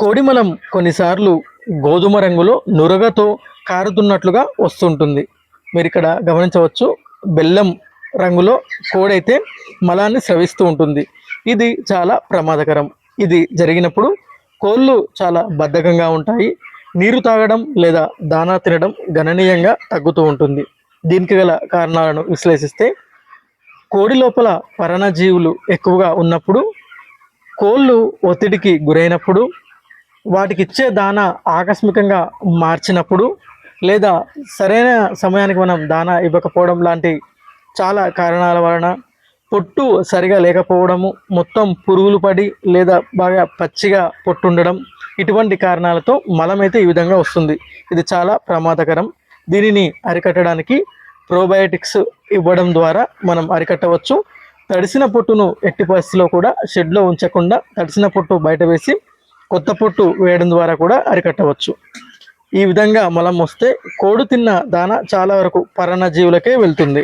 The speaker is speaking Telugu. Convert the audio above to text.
కోడిమలం కొన్నిసార్లు గోధుమ రంగులో నురగతో కారుతున్నట్లుగా వస్తుంటుంది. మీరు ఇక్కడ గమనించవచ్చు బెల్లం రంగులో కోడైతే మలాన్ని స్రవిస్తూ ఉంటుంది. ఇది చాలా ప్రమాదకరం. ఇది జరిగినప్పుడు కోళ్ళు చాలా బద్ధకంగా ఉంటాయి. నీరు తాగడం లేదా దానా తినడం గణనీయంగా తగ్గుతూ ఉంటుంది. దీనికి గల కారణాలను విశ్లేషిస్తే కోడి లోపల పరణజీవులు ఎక్కువగా ఉన్నప్పుడు కోళ్ళు ఒత్తిడికి గురైనప్పుడు వాటికి ఇచ్చే దానా ఆకస్మికంగా మార్చినప్పుడు లేదా సరైన సమయానికి మనం దానా ఇవ్వకపోవడం లాంటి చాలా కారణాల వలన పొట్టు సరిగా లేకపోవడము మొత్తం పురుగులు పడి లేదా బాగా పచ్చిగా పొట్టు ఉండడం ఇటువంటి కారణాలతో మలమైతే ఈ విధంగా వస్తుంది. ఇది చాలా ప్రమాదకరం. దీనిని అరికట్టడానికి ప్రోబయోటిక్స్ ఇవ్వడం ద్వారా మనం అరికట్టవచ్చు. తడిసిన పొట్టును ఎట్టి పరిస్థితిలో కూడా షెడ్లో ఉంచకుండా తడిసిన పొట్టు బయట వేసి కొత్త పొట్టు వేయడం ద్వారా కూడా అరికట్టవచ్చు. ఈ విధంగా మలం వస్తే కోడి తిన్న దాన చాలా వరకు పరాన్నజీవులకే వెళ్తుంది.